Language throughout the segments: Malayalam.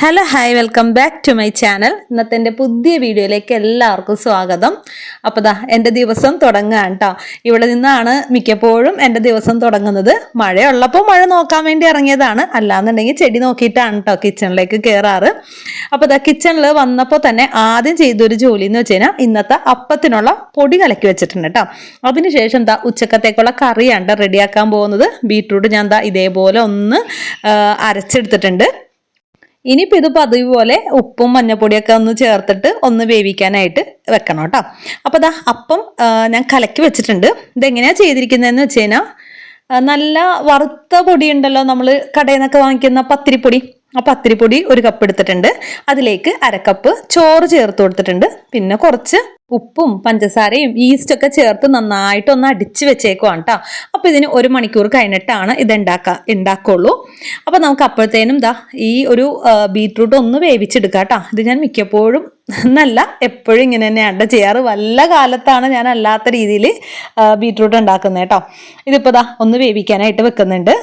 Hello hi welcome back to my channel ഇന്നത്തെ എന്റെ പുതിയ വീഡിയോയിലേക്ക് എല്ലാവർക്കും സ്വാഗതം. അപ്പോൾ ദാ എന്റെ ദിവസം തുടങ്ങുകയാണ് കേട്ടോ ഇവിടെ നിന്നാണ് മിക്കപ്പോഴും എന്റെ ദിവസം തുടങ്ങുന്നത്. മഴയുള്ളപ്പോൾ മഴ നോക്കാൻ വേണ്ടി ഇറങ്ങിയതാണ്. അല്ലാന്നുണ്ടെങ്കിൽ ചെടി നോക്കിയിട്ടാണ് കേട്ടോ കിച്ചണിലേക്ക് കയറാറ് അപ്പോൾ ദാ കിച്ചണിൽ വന്നപ്പോൾ തന്നെ ആദ്യം ചെയ്തൊരു ജോലി എന്ന് വെച്ച് കഴിഞ്ഞാൽ ഇന്നത്തെ അപ്പത്തിനുള്ള പൊടി കലക്കി വെച്ചിട്ടുണ്ട് കേട്ടോ അതിനുശേഷം ദാ ഉച്ചക്കത്തേക്കുള്ള കറിയാണ് റെഡിയാക്കാൻ പോകുന്നത്. ബീട്രൂട്ട് ഞാൻ ദാ ഇതേപോലെ ഒന്ന് അരച്ചെടുത്തിട്ടുണ്ട്. ഇനിയിപ്പോൾ ഇത് പതിവ് പോലെ ഉപ്പും മഞ്ഞപ്പൊടിയൊക്കെ ഒന്ന് ചേർത്തിട്ട് ഒന്ന് വേവിക്കാനായിട്ട് വെക്കണം കേട്ടോ. അപ്പോൾ അതാ അപ്പം ഞാൻ കലക്കി വെച്ചിട്ടുണ്ട്. ഇതെങ്ങനെയാണ് ചെയ്തിരിക്കുന്നതെന്ന് വെച്ച് കഴിഞ്ഞാൽ നല്ല വറുത്ത പൊടി ഉണ്ടല്ലോ നമ്മൾ കടയിൽ നിന്നൊക്കെ വാങ്ങിക്കുന്ന പത്തിരിപ്പൊടി. ആ അത്തിരിപ്പൊടി ഒരു കപ്പ് എടുത്തിട്ടുണ്ട്. അതിലേക്ക് അരക്കപ്പ് ചോറ് ചേർത്ത് കൊടുത്തിട്ടുണ്ട്. പിന്നെ കുറച്ച് ഉപ്പും പഞ്ചസാരയും ഈസ്റ്റ് ഒക്കെ ചേർത്ത് നന്നായിട്ട് ഒന്ന് അടിച്ച് വെച്ചേക്കുവാണ് കേട്ടോ അപ്പോൾ ഇതിന് ഒരു മണിക്കൂർ കഴിഞ്ഞിട്ടാണ് ഇത് ഉണ്ടാക്കുക ഉണ്ടാക്കുള്ളൂ. അപ്പോൾ നമുക്ക് അപ്പോഴത്തേനും ദാ ഈ ഒരു ബീറ്റ്റൂട്ട് ഒന്ന് വേവിച്ചെടുക്കാം കേട്ടോ ഇത് ഞാൻ മിക്കപ്പോഴും എന്നല്ല എപ്പോഴും ഇങ്ങനെ തന്നെയാണ് ചെയ്യാറ്. വല്ല കാലത്താണ് ഞാൻ അല്ലാത്ത രീതിയിൽ ബീട്രൂട്ട് ഉണ്ടാക്കുന്നത് കേട്ടോ ഇതിപ്പോൾ ദാ ഒന്ന് വേവിക്കാനായിട്ട് വെക്കുന്നുണ്ട്.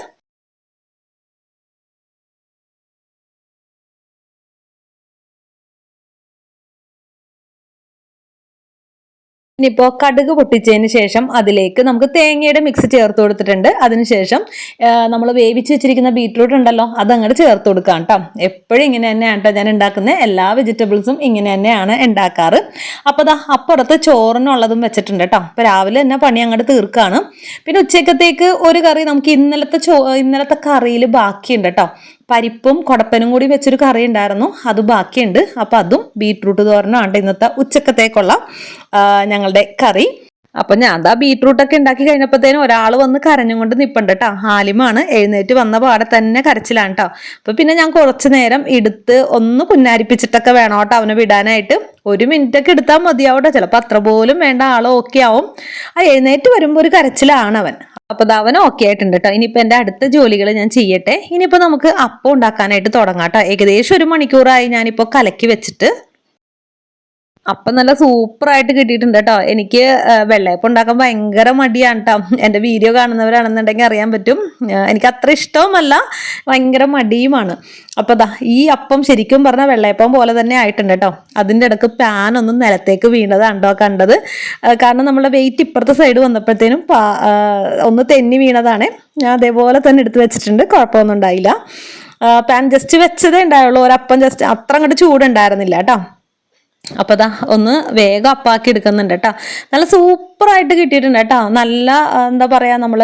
ഇനിയിപ്പോൾ കടുക് പൊട്ടിച്ചതിന് ശേഷം അതിലേക്ക് നമുക്ക് തേങ്ങയുടെ മിക്സ് ചേർത്ത് കൊടുത്തിട്ടുണ്ട്. അതിനുശേഷം നമ്മൾ വേവിച്ച് വെച്ചിരിക്കുന്ന ബീറ്റ്റൂട്ട് ഉണ്ടല്ലോ അതങ്ങോട്ട് ചേർത്ത് കൊടുക്കാം കേട്ടോ എപ്പോഴും ഇങ്ങനെ തന്നെയാണ് കേട്ടോ ഞാൻ ഉണ്ടാക്കുന്നത് എല്ലാ വെജിറ്റബിൾസും ഇങ്ങനെ തന്നെയാണ് ഉണ്ടാക്കാറ്. അപ്പോൾ അതാ അപ്പുറത്ത് ചോറിനുള്ളതും വെച്ചിട്ടുണ്ട് കേട്ടോ അപ്പോൾ രാവിലെ തന്നെ പണി അങ്ങോട്ട് തീർക്കാണ്. പിന്നെ ഉച്ചക്കത്തേക്ക് ഒരു കറി നമുക്ക് ഇന്നലത്തെ ചോ ഇന്നലത്തെ കറിയിൽ ബാക്കിയുണ്ട് കേട്ടോ പരിപ്പും കുടപ്പനും കൂടി വെച്ചൊരു കറി ഉണ്ടായിരുന്നു. അത് ബാക്കിയുണ്ട്. അപ്പോൾ അതും ബീട്രൂട്ട് തോരനാണ് ഇന്നത്തെ ഉച്ചക്കത്തേക്കുള്ള ഞങ്ങളുടെ കറി. അപ്പൊ ഞാൻ ദാ ബീട്രൂട്ടൊക്കെ ഉണ്ടാക്കി കഴിഞ്ഞപ്പോഴത്തേനും ഒരാൾ വന്ന് കരഞ്ഞും കൊണ്ട് നിപ്പുണ്ട് കേട്ടോ ഹാലിമാണ്. എഴുന്നേറ്റ് വന്ന പാടെ തന്നെ കരച്ചിലാണ് കേട്ടോ അപ്പൊ പിന്നെ ഞാൻ കുറച്ചു നേരം എടുത്ത് ഒന്ന് പുന്നാരിപ്പിച്ചിട്ടൊക്കെ വേണം കേട്ടോ അവനെ വിടാനായിട്ട്. ഒരു മിനിറ്റ് ഒക്കെ എടുത്താൽ മതിയാവട്ടെ ചിലപ്പോൾ അത്ര പോലും വേണ്ട ആൾ ഓക്കെ ആവും. ആ എഴുന്നേറ്റ് വരുമ്പോൾ ഒരു കരച്ചിലാണ് അവൻ. അപ്പൊ ദാ അവൻ ഓക്കെ ആയിട്ടുണ്ട് കേട്ടോ ഇനിയിപ്പോ എന്റെ അടുത്ത ജോലികൾ ഞാൻ ചെയ്യട്ടെ. ഇനിയിപ്പോ നമുക്ക് അപ്പം ഉണ്ടാക്കാനായിട്ട് തുടങ്ങാം കേട്ടോ ഏകദേശം ഒരു മണിക്കൂറായി ഞാനിപ്പോ കലക്കി വെച്ചിട്ട് അപ്പം നല്ല സൂപ്പർ ആയിട്ട് കിട്ടിയിട്ടുണ്ട് കേട്ടോ. എനിക്ക് വെള്ളയപ്പം ഉണ്ടാക്കാൻ ഭയങ്കര മടിയാണ് കേട്ടോ. എന്റെ വീഡിയോ കാണുന്നവരാണെന്നുണ്ടെങ്കിൽ അറിയാൻ പറ്റും. എനിക്ക് അത്ര ഇഷ്ടവുമല്ല. ഭയങ്കര മടിയുമാണ്. അപ്പോൾ ദാ ഈ അപ്പം ശരിക്കും പറഞ്ഞാൽ വെള്ളയപ്പം പോലെ തന്നെ ആയിട്ടുണ്ട് കേട്ടോ. അതിന്റെ ഇടയ്ക്ക് പാൻ ഒന്നും നിലത്തേക്ക് വീണതാണ് കണ്ടത്. കാരണം നമ്മുടെ വെയിറ്റ് ഇപ്പുറത്തെ സൈഡ് വന്നപ്പോഴത്തേനും ഒന്ന് തെന്നി വീണതാണ്. ഞാൻ അതേപോലെ തന്നെ എടുത്ത് വെച്ചിട്ടുണ്ട്. കുഴപ്പമൊന്നും ഉണ്ടായില്ല. പാൻ ജസ്റ്റ് വെച്ചതേ ഉണ്ടായുള്ളൂ. ഒരപ്പം ജസ്റ്റ് അത്ര അങ്ങോട്ട് ചൂടുണ്ടായിരുന്നില്ല കേട്ടോ. അപ്പോൾ അതാ ഒന്ന് വേഗം അപ്പാക്കി എടുക്കുന്നുണ്ട് കേട്ടോ. നല്ല സൂപ്പറായിട്ട് കിട്ടിയിട്ടുണ്ട് കേട്ടോ. നല്ല എന്താ പറയാ നമ്മൾ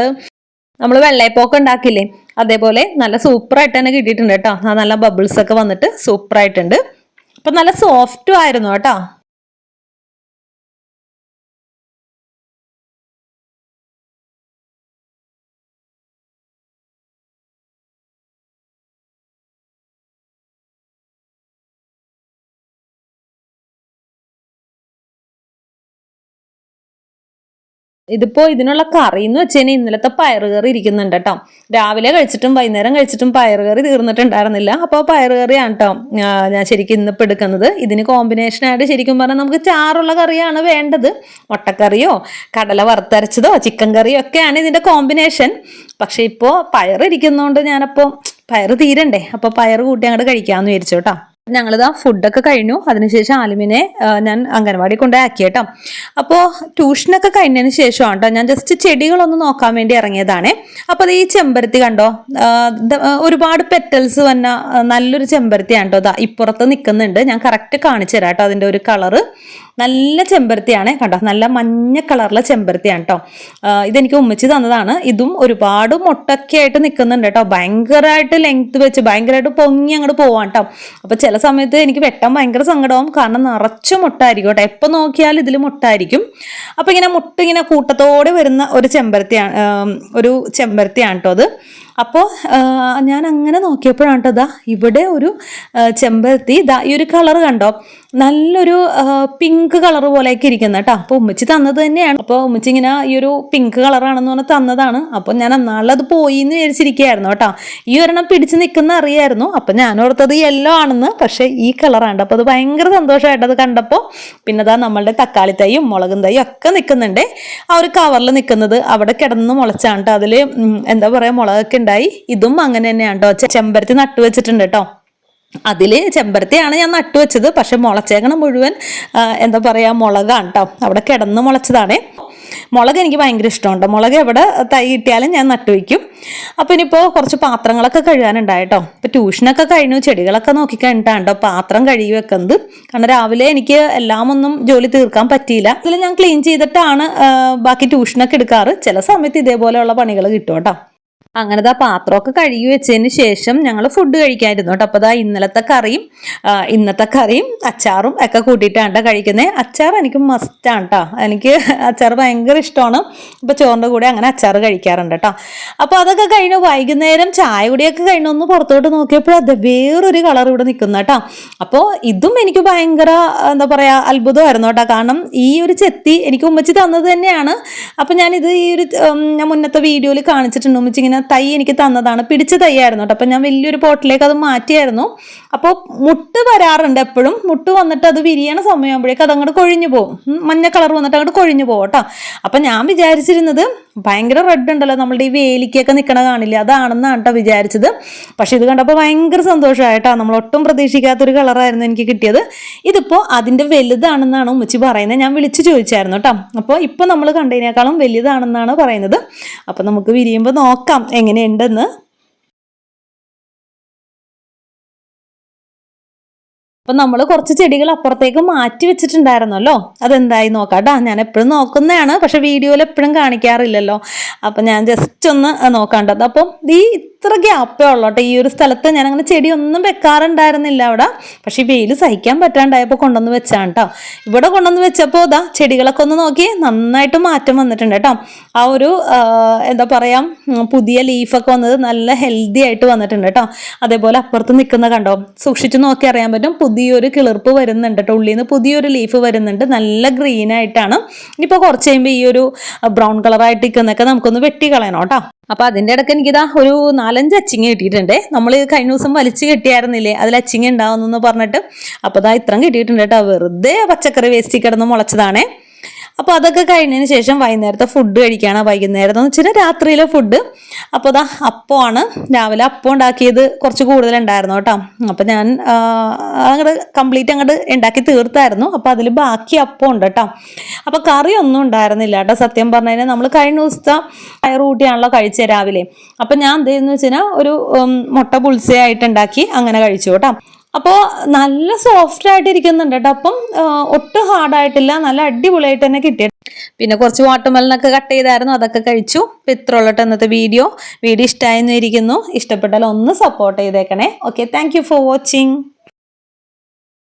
നമ്മൾ വെള്ളയപ്പൊക്കെ ഉണ്ടാക്കില്ലേ? അതേപോലെ നല്ല സൂപ്പറായിട്ട് തന്നെ കിട്ടിയിട്ടുണ്ട് കേട്ടോ. നല്ല ബബിൾസ് ഒക്കെ വന്നിട്ട് സൂപ്പറായിട്ടുണ്ട്. അപ്പം നല്ല സോഫ്റ്റും ആയിരുന്നു കേട്ടോ. ഇതിപ്പോ ഇതിനുള്ള കറി എന്ന് വെച്ച് കഴിഞ്ഞാൽ ഇന്നലത്തെ പയറുകറി ഇരിക്കുന്നുണ്ട് കേട്ടോ. രാവിലെ കഴിച്ചിട്ടും വൈകുന്നേരം കഴിച്ചിട്ടും പയറുകറി തീർന്നിട്ടുണ്ടായിരുന്നില്ല. അപ്പോൾ പയറുകറിയാണ് കേട്ടോ ഞാൻ ശരിക്കും ഇന്നിപ്പോൾ എടുക്കുന്നത്. ഇതിന് കോമ്പിനേഷൻ ആയിട്ട് ശരിക്കും പറഞ്ഞാൽ നമുക്ക് ചാറുള്ള കറിയാണ് വേണ്ടത്. മുട്ടക്കറിയോ കടല വറുത്തരച്ചതോ ചിക്കൻ കറിയോ ഒക്കെയാണ് ഇതിന്റെ കോമ്പിനേഷൻ പക്ഷെ ഇപ്പോ പയർ ഇരിക്കുന്നതുകൊണ്ട് ഞാനപ്പോൾ പയർ തീരണ്ടേ. അപ്പോൾ പയർ കൂട്ടി അങ്ങോട്ട് കഴിക്കാമെന്ന് വിചാരിച്ചു കേട്ടോ. ഞങ്ങളിതാ ഫുഡൊക്കെ കഴിഞ്ഞു. അതിനുശേഷം ആലിമിനെ ആ, ഞാൻ അംഗനവാടി കൊണ്ടുപോയി കേട്ടോ അപ്പോൾ ട്യൂഷനൊക്കെ കഴിഞ്ഞതിന് ശേഷമാണ് കേട്ടോ ഞാൻ ജസ്റ്റ് ചെടികളൊന്ന് നോക്കാൻ വേണ്ടി ഇറങ്ങിയതാണേ. അപ്പോൾ അത് ഈ ചെമ്പരത്തി കണ്ടോ? ആ, ആ, ഒരുപാട് പെറ്റൽസ് വന്ന നല്ലൊരു ചെമ്പരത്തിയാണ് കേട്ടോ ഇപ്പുറത്ത് നിൽക്കുന്നുണ്ട്. ഞാൻ കറക്റ്റ് കാണിച്ചു തരാം കേട്ടോ അതിന്റെ ഒരു കളറ് നല്ല ചെമ്പരത്തിയാണ് കണ്ടോ? നല്ല മഞ്ഞ കളറിലെ ചെമ്പരത്തിയാണ് കേട്ടോ ഇതെനിക്ക് ഉമ്മച്ചി തന്നതാണ്. ഇതും ഒരുപാട് മുട്ടൊക്കെ ആയിട്ട് നിൽക്കുന്നുണ്ട് കേട്ടോ ഭയങ്കരമായിട്ട് ലെങ്ത് വെച്ച് ഭയങ്കരമായിട്ട് പൊങ്ങി അങ്ങോട്ട് പോവാം കേട്ടോ അപ്പോൾ ചില സമയത്ത് എനിക്ക് വെട്ടാൻ ഭയങ്കര സങ്കടവും കാരണം നിറച്ച് മുട്ടായിരിക്കും കേട്ടോ എപ്പോൾ നോക്കിയാലും ഇതിൽ മുട്ടായിരിക്കും. അപ്പോൾ ഇങ്ങനെ മുട്ട ഇങ്ങനെ കൂട്ടത്തോടെ വരുന്ന ഒരു ചെമ്പരത്തിയാണ് ഒരു ചെമ്പരത്തിയാണ് കേട്ടോ അത്. അപ്പോൾ ഞാൻ അങ്ങനെ നോക്കിയപ്പോഴാണ് കേട്ടോ ഇതാ ഇവിടെ ഒരു ചെമ്പരത്തി ഇതാ ഈ ഒരു കളർ കണ്ടോ? നല്ലൊരു പിങ്ക് കളർ പോലെയൊക്കെ ഇരിക്കുന്നത് കേട്ടോ അപ്പോൾ ഉമ്മച്ചി തന്നത് തന്നെയാണ്. അപ്പോൾ ഉമ്മച്ചി ഇങ്ങനെ ഈ ഒരു പിങ്ക് കളറാണെന്ന് പറഞ്ഞ് തന്നതാണ്. അപ്പോൾ ഞാൻ അന്നാളത് പോയി എന്ന് വിചാരിച്ചിരിക്കുകയായിരുന്നു കേട്ടോ ഈ ഒരെണ്ണം പിടിച്ച് നിൽക്കുന്ന അറിയായിരുന്നു. അപ്പോൾ ഞാൻ ഓർത്തത് യെല്ലോ ആണെന്ന്. പക്ഷേ ഈ കളറാണ് അപ്പോൾ അത് ഭയങ്കര സന്തോഷമായിട്ട് അത് കണ്ടപ്പോൾ പിന്നെ അതാ നമ്മളുടെ തക്കാളി തൈയും മുളകും തൈയും ഒക്കെ നിൽക്കുന്നുണ്ട്. ആ ഒരു കവറിൽ നിൽക്കുന്നത് അവിടെ കിടന്ന് മുളച്ചാണ് കേട്ടോ അതിൽ എന്താ പറയുക മുളകൊക്കെ ഉണ്ടായി. ഇതും അങ്ങനെ തന്നെയാണ് കേട്ടോ ചെമ്പരത്തി നട്ടു വെച്ചിട്ടുണ്ട് കേട്ടോ അതിൽ ചെമ്പരത്തിയാണ് ഞാൻ നട്ടുവെച്ചത് പക്ഷെ മുളച്ചേക്കണ മുഴുവൻ എന്താ പറയുക മുളകാണ് കേട്ടോ അവിടെ കിടന്ന് മുളച്ചതാണ്. മുളക് എനിക്ക് ഭയങ്കര ഇഷ്ടമുണ്ട്. മുളക് എവിടെ തൈ കിട്ടിയാലും ഞാൻ നട്ടുവയ്ക്കും അപ്പോൾ ഇനിയിപ്പോൾ കുറച്ച് പാത്രങ്ങളൊക്കെ കഴുകാനുണ്ടായിട്ടോ ഇപ്പോൾ ട്യൂഷനൊക്കെ കഴിഞ്ഞു. ചെടികളൊക്കെ നോക്കി കഴിഞ്ഞിട്ടാണ് കേട്ടോ പാത്രം കഴുകി വെക്കുന്നത്. കാരണം രാവിലെ എനിക്ക് എല്ലാം ഒന്നും ജോലി തീർക്കാൻ പറ്റിയില്ല. അതിൽ ഞാൻ ക്ലീൻ ചെയ്തിട്ടാണ് ബാക്കി ട്യൂഷനൊക്കെ എടുക്കാറ്. ചില സമയത്ത് ഇതേപോലെയുള്ള പണികൾ കിട്ടും കേട്ടോ അങ്ങനെ ആ പാത്രമൊക്കെ കഴുകി വെച്ചതിന് ശേഷം ഞങ്ങൾ ഫുഡ് കഴിക്കായിരുന്നു കേട്ടോ. അപ്പോൾ ദാ ഇന്നലത്തെ കറിയും ഇന്നത്തെ കറിയും അച്ചാറും ഒക്കെ കൂട്ടിയിട്ടാണ് ട്ടോ കഴിക്കുന്നത് അച്ചാർ എനിക്ക് മസ്റ്റാണ് കേട്ടോ എനിക്ക് അച്ചാർ ഭയങ്കര ഇഷ്ടമാണ്. ഇപ്പോൾ ചോറിന്റെ കൂടെ അങ്ങനെ അച്ചാർ കഴിക്കാറുണ്ട് കേട്ടോ അപ്പോൾ അതൊക്കെ കഴിഞ്ഞ് വൈകുന്നേരം ചായ കുടിയൊക്കെ കഴിഞ്ഞൊന്ന് പുറത്തോട്ട് നോക്കിയപ്പോൾ അത് വേറൊരു കളർ ഇവിടെ നിൽക്കുന്ന കേട്ടോ അപ്പോൾ ഇതും എനിക്ക് ഭയങ്കര എന്താ പറയുക അത്ഭുതമായിരുന്നു കേട്ടോ കാരണം ഈ ഒരു ചെത്തി എനിക്ക് ഉമ്മച്ചി തന്നത് തന്നെയാണ്. അപ്പോൾ ഞാനിത് ഈ ഒരു ഞാൻ മുന്നത്തെ വീഡിയോയിൽ കാണിച്ചിട്ടുണ്ട്. ഉമ്മച്ചി ഇങ്ങനെ തൈ എനിക്ക് തന്നതാണ്. പിടിച്ച തൈയായിരുന്നു കേട്ടോ. അപ്പം ഞാൻ വലിയൊരു പോട്ടിലേക്ക് അത് മാറ്റിയായിരുന്നു. അപ്പോൾ മുട്ട് വരാറുണ്ട് എപ്പോഴും. മുട്ട് വന്നിട്ട് അത് വിരിയണ സമയമാകുമ്പോഴേക്കും അത് അങ്ങോട്ട് കൊഴിഞ്ഞു പോകും. മഞ്ഞ കളർ വന്നിട്ട് അങ്ങോട്ട് കൊഴിഞ്ഞു പോകും കേട്ടോ. അപ്പം ഞാൻ വിചാരിച്ചിരുന്നത് ഭയങ്കര റെഡ് ഉണ്ടല്ലോ. നമ്മളുടെ ഈ വേലിക്കൊക്കെ നിൽക്കണ കാണില്ല? അതാണെന്നാണ് കേട്ടോ വിചാരിച്ചത്. പക്ഷെ ഇത് കണ്ടപ്പോൾ ഭയങ്കര സന്തോഷമായിട്ടാ നമ്മൾ ഒട്ടും പ്രതീക്ഷിക്കാത്തൊരു കളറായിരുന്നു എനിക്ക് കിട്ടിയത്. ഇതിപ്പോൾ അതിന്റെ വലുതാണെന്നാണ് ഉമ്മച്ചി പറയുന്നത്. ഞാൻ വിളിച്ചു ചോദിച്ചായിരുന്നു കേട്ടോ. അപ്പോൾ ഇപ്പോൾ നമ്മൾ കണ്ടതിനേക്കാളും വലുതാണെന്നാണ് പറയുന്നത്. അപ്പോൾ നമുക്ക് വിരിയുമ്പോൾ നോക്കാം. എങ്ങനെയുണ്ടെന്ന് അപ്പം നമ്മൾ കുറച്ച് ചെടികൾ അപ്പുറത്തേക്ക് മാറ്റി വെച്ചിട്ടുണ്ടായിരുന്നല്ലോ. അതെന്തായി നോക്കാം. കേട്ടോ ഞാൻ എപ്പോഴും നോക്കുന്നതാണ് പക്ഷെ വീഡിയോയിൽ എപ്പോഴും കാണിക്കാറില്ലല്ലോ. അപ്പം ഞാൻ ജസ്റ്റ് ഒന്ന് നോക്കാണ്ടത് അപ്പം ഈ ഇത്ര ഗ്യാപ്പേ ഉള്ളൂ കേട്ടോ. ഈ ഒരു സ്ഥലത്ത് ഞാൻ അങ്ങനെ ചെടിയൊന്നും വെക്കാറുണ്ടായിരുന്നില്ല അവിടെ. പക്ഷെ വെയിൽ സഹിക്കാൻ പറ്റാണ്ടായപ്പോൾ കൊണ്ടുവന്ന് വെച്ചാണ് കേട്ടോ ഇവിടെ കൊണ്ടുവന്ന് വെച്ചപ്പോൾ ഇതാ ചെടികളൊക്കെ ഒന്ന് നോക്കി നന്നായിട്ട് മാറ്റം വന്നിട്ടുണ്ട് കേട്ടോ ആ ഒരു എന്താ പറയുക പുതിയ ലീഫൊക്കെ വന്നത് നല്ല ഹെൽത്തി ആയിട്ട് വന്നിട്ടുണ്ട് കേട്ടോ അതേപോലെ അപ്പുറത്ത് നിൽക്കുന്ന കണ്ടോ? സൂക്ഷിച്ചു നോക്കി അറിയാൻ പറ്റും പുതിയൊരു കിളിർപ്പ് വരുന്നുണ്ട് കേട്ടോ. ഉള്ളിൽ നിന്ന് പുതിയൊരു ലീഫ് വരുന്നുണ്ട്. നല്ല ഗ്രീൻ ആയിട്ടാണ്. ഇനിയിപ്പോൾ കുറച്ച് കഴിയുമ്പോൾ ഈ ഒരു ബ്രൗൺ കളറായിട്ട് നിൽക്കുന്നൊക്കെ നമുക്കൊന്ന് വെട്ടി കളയണം കേട്ടോ. അപ്പോൾ അതിന്റെ ഇടയ്ക്ക് എനിക്കിതാ ഒരു നാലഞ്ച് അച്ചിങ്ങ കിട്ടിയിട്ടുണ്ട്. നമ്മൾ കഴിഞ്ഞ ദിവസം വലിച്ചു കെട്ടിയായിരുന്നില്ലേ? അതിൽ അച്ചിങ്ങ ഉണ്ടാവുന്നു പറഞ്ഞിട്ട്. അപ്പോൾ ഇതാ ഇത്രയും കിട്ടിയിട്ടുണ്ട് കേട്ടോ. വെറുതെ പച്ചക്കറി വേസ്റ്റ് കിടന്ന് മുളച്ചതാണേ. അപ്പോൾ അതൊക്കെ കഴിഞ്ഞതിന് ശേഷം വൈകുന്നേരത്തെ ഫുഡ് കഴിക്കുകയാണ് വൈകുന്നേരത്തെ എന്ന് വെച്ചാൽ രാത്രിയിലെ ഫുഡ് അപ്പോൾ അതാ അപ്പമാണ് രാവിലെ അപ്പം ഉണ്ടാക്കിയത് കുറച്ച് കൂടുതലുണ്ടായിരുന്നു കേട്ടോ. അപ്പോൾ ഞാൻ അങ്ങോട്ട് കംപ്ലീറ്റ് അങ്ങോട്ട് ഉണ്ടാക്കി തീർത്തായിരുന്നു. അപ്പോൾ അതിൽ ബാക്കി അപ്പം ഉണ്ട് കേട്ടോ. അപ്പോൾ ഒന്നും ഉണ്ടായിരുന്നില്ല കേട്ടോ. സത്യം പറഞ്ഞു കഴിഞ്ഞാൽ നമ്മൾ കഴിഞ്ഞ ദിവസത്തെ പയർ കൂട്ടിയാണല്ലോ കഴിച്ചത് രാവിലെ. അപ്പം ഞാൻ എന്ത് ചെയ്യുന്നു വെച്ചാൽ ഒരു മുട്ട പുളിസയായിട്ട് ഉണ്ടാക്കി അങ്ങനെ കഴിച്ചു കേട്ടോ. അപ്പോൾ നല്ല സോഫ്റ്റ് ആയിട്ട് ഇരിക്കുന്നുണ്ട് കേട്ടോ അപ്പം ഒട്ടും ഹാർഡായിട്ടില്ല നല്ല അടിപൊളിയായിട്ട് തന്നെ കിട്ടിയ പിന്നെ കുറച്ച് വാട്ടർമെലനൊക്കെ കട്ട് ചെയ്തായിരുന്നു. അതൊക്കെ കഴിച്ചു. അപ്പം ഇത്ര ഉള്ളട്ടെ ഇന്നത്തെ വീഡിയോ വീഡിയോ ഇഷ്ടമായിരുന്നു ഇരിക്കുന്നു ഇഷ്ടപ്പെട്ടാൽ ഒന്ന് സപ്പോർട്ട് ചെയ്തേക്കണേ. Okay thank for watching